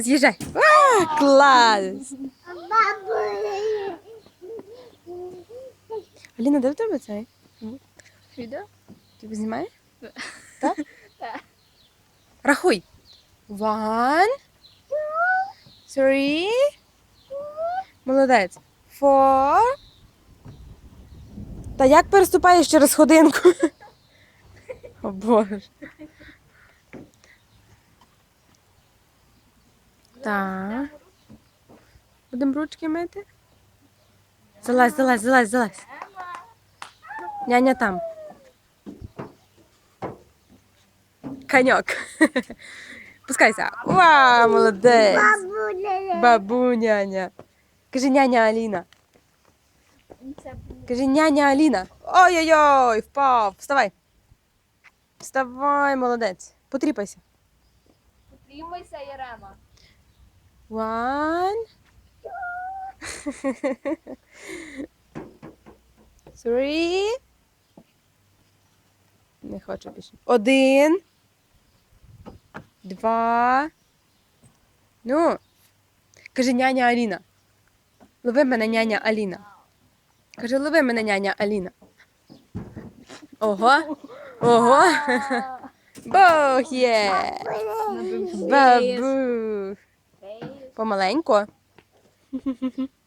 Ну, з'їжджай. А, клас! Аліна, де в тебе цей? Відео? Ти знімаєш? Так. Так? Рахуй. One. Three. Молодець. Four. Та як переступаєш через ходинку? О Боже. Так. Будемо ручки мити? Залазь, залазь, залазь, залазь. Няня там. Коньок. Пускайся. Уа, молодець. Бабу няня. Кажи няня Аліна. Кажи няня Аліна. Ой-ой-ой, впав. Вставай. Вставай, молодець. Потріпайся. Потримайся, Єрема. One. Three. Не хочу більше. Один. Два. Ну. Кажи няня Аліна. Лови мене няня Аліна. Кажи, лови мене няня Аліна. Ого. Ого. Бог є. Vamos lá,